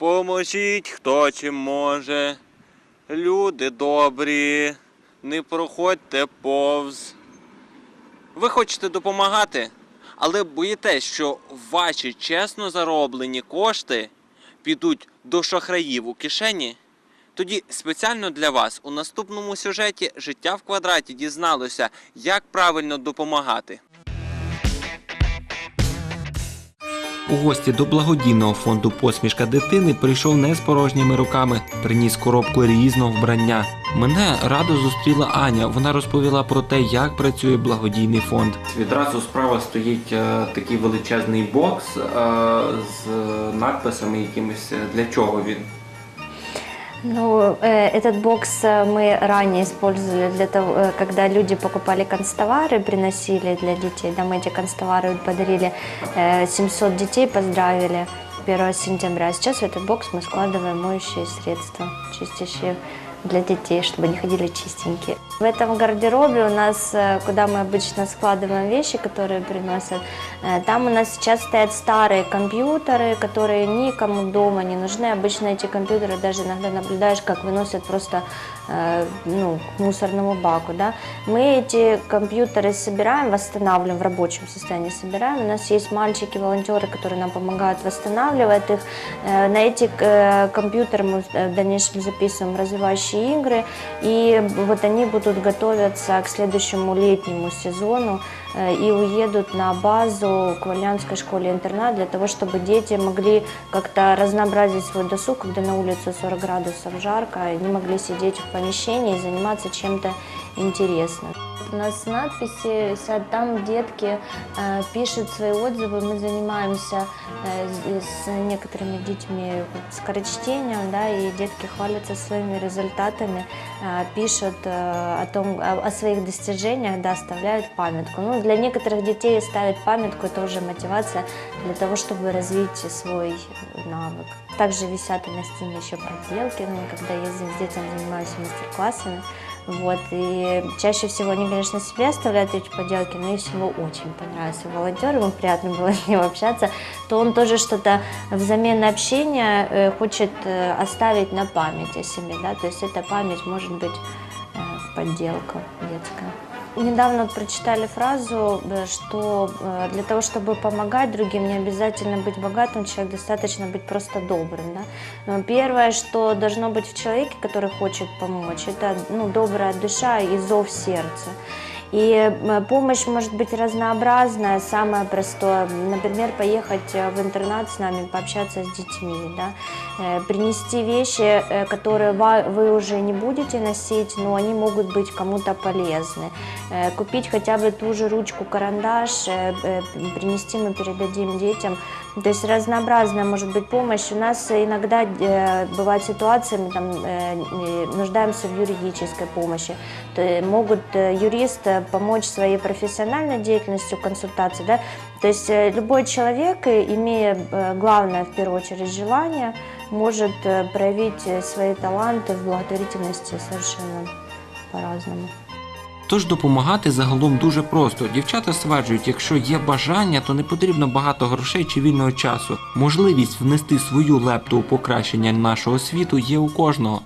Поможіть, хто чим може. Люди добрі, не проходьте повз. Ви хочете допомагати, але боїтесь, що ваші чесно зароблені кошти підуть до шахраїв у кишені. Тоді спеціально для вас у наступному сюжеті Життя в квадраті дізналося, як правильно допомагати. У гості до благодійного фонду Посмішка дитини прийшов не з порожніми руками, приніс коробку різного вбрання. Мене радо зустріла Аня. Вона розповіла про те, як працює благодійний фонд. Відразу справа стоїть е, такий величезний бокс е, з надписами якимись. Для чого він? Ну, э, этот бокс э, мы ранее использовали для того, э, когда люди покупали констовары, приносили для детей. Да, мы эти констовары подарили э, 700 детей, поздравили 1 сентября. А сейчас в этот бокс мы складываем моющие средства, чистящие для детей, чтобы они ходили чистенькие. В этом гардеробе у нас, э, куда мы обычно складываем вещи, которые приносят, э, там у нас сейчас стоят старые компьютеры, которые никому дома не нужны. Обычно эти компьютеры даже иногда наблюдаешь, как выносят просто э, ну, к мусорному баку. Да? Мы эти компьютеры собираем, восстанавливаем, в рабочем состоянии собираем. У нас есть мальчики-волонтеры, которые нам помогают восстанавливать их. На эти компьютеры мы в дальнейшем записываем развивающие игры, и вот они будут готовиться к следующему летнему сезону э, и уедут на базу к Вальянской школе-интернат для того, чтобы дети могли как-то разнообразить свой досуг, когда на улице 40 градусов жарко, и они могли сидеть в помещении и заниматься чем-то интересным. У нас надписи висят там, детки э, пишут свои отзывы, мы занимаемся э, с, некоторыми детьми скорочтением, да, и детки хвалятся своими результатами, э, пишут э, о том, о, о своих достижениях, да, оставляют памятку. Ну, для некоторых детей ставить памятку это уже мотивация для того, чтобы развить свой навык. Также висят и на стене еще поделки, ну, когда я с детям занимаюсь мастер-классами. Вот, и чаще всего они, конечно, себе оставляют эти поделки, но если ему очень понравился волонтер, ему приятно было с ним общаться, то он тоже что-то взамен общения э, хочет э, оставить на память о себе, да, то есть эта память может быть э, подделка детская. Недавно прочитали фразу, э, что э, для того, чтобы помогать другим, не обязательно быть богатым, человек достаточно быть просто добрым. Да? Первое, что должно быть в человеке, который хочет помочь, это ну, добрая душа и зов сердца. И э, помощь может быть разнообразная, самое простое, например, поехать э, в интернат с нами, пообщаться с детьми, да? Э, принести вещи, которые вы уже не будете носить, но они могут быть кому-то полезны. Купить хотя бы ту же ручку, карандаш, принести мы передадим детям. То есть разнообразная может быть помощь. У нас иногда э, бывают ситуации, мы там э, нуждаемся в юридической помощи. То есть могут э, юрист э, помочь своей профессиональной деятельностью, консультацией. Да? То есть э, любой человек, э, имея э, главное в первую очередь желание, может э, проявить э, свои таланты в благотворительности совершенно по-разному. Тож допомагати загалом дуже просто. Дівчата стверджують, якщо є бажання, то не потрібно багато грошей чи вільного часу. Можливість внести свою лепту у покращення нашого світу є у кожного.